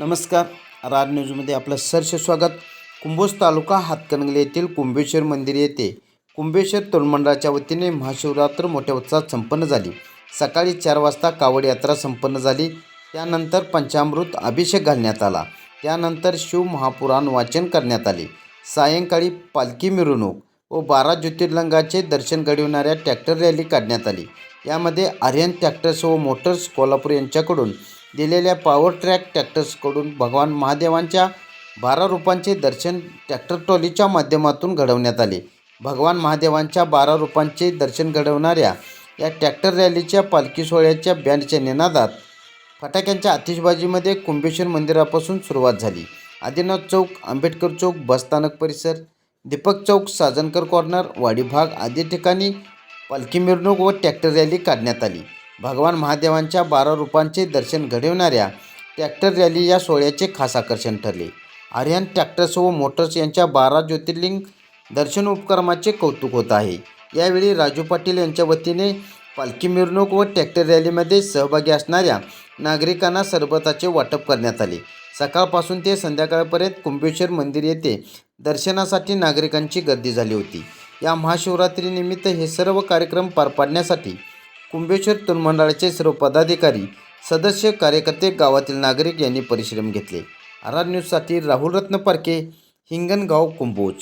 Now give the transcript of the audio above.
नमस्कार. राज न्यूजमध्ये आपलं सरसे स्वागत. कुंभोज तालुका हातकणंगले येथील कुंभेश्वर मंदिर येथे कुंभेश्वर तोलमंडळाच्या वतीने महाशिवरात्र मोठ्या उत्साहात संपन्न झाली. सकाळी चार वाजता कावड यात्रा संपन्न झाली. त्यानंतर पंचामृत अभिषेक घालण्यात आला. त्यानंतर शिव महापुराण वाचन करण्यात आले. सायंकाळी पालखी मिरवणूक व बारा ज्योतिर्लिंगाचे दर्शन घडविणाऱ्या ट्रॅक्टर रॅली काढण्यात आली. यामध्ये आर्यन ट्रॅक्टर्स व मोटर्स कोल्हापूर यांच्याकडून दिलेल्या पॉवर ट्रॅक ट्रॅक्टर्सकडून भगवान महादेवांच्या बारा रूपांचे दर्शन ट्रॅक्टर ट्रॉलीच्या माध्यमातून घडवण्यात आले. भगवान महादेवांच्या बारा रूपांचे दर्शन घडवणाऱ्या या ट्रॅक्टर रॅलीच्या पालखी सोहळ्याच्या बँडच्या निनादात फटाक्यांच्या आतिषबाजीमध्ये कुंभेश्वर मंदिरापासून सुरुवात झाली. आदिनाथ चौक आंबेडकर चौक बसस्थानक परिसर दीपक चौक साजनकर कॉर्नर वाडी भाग आदी ठिकाणी पालखी मिरवणूक व ट्रॅक्टर रॅली काढण्यात आली. भगवान महादेवांच्या बारा रूपांचे दर्शन घडविणाऱ्या ट्रॅक्टर रॅली या सोहळ्याचे खास आकर्षण ठरले. आर्यन ट्रॅक्टर्स व मोटर्स यांच्या बारा ज्योतिर्लिंग दर्शन उपक्रमाचे कौतुक होत आहे. यावेळी राजू पाटील यांच्या वतीने पालखी मिरवणूक व ट्रॅक्टर रॅलीमध्ये सहभागी असणाऱ्या नागरिकांना सरबताचे वाटप करण्यात आले. सकाळपासून ते संध्याकाळपर्यंत कुंभेश्वर मंदिर येथे दर्शनासाठी नागरिकांची गर्दी झाली होती. या महाशिवरात्रीनिमित्त हे सर्व कार्यक्रम पार पाडण्यासाठी कुंभेश्वर तृणमंडळाचे सर्व पदाधिकारी सदस्य कार्यकर्ते गावातील नागरिक यांनी परिश्रम घेतले. आर न्यूजसाठी राहुल रत्न पारखे हिंगणगाव कुंभोज.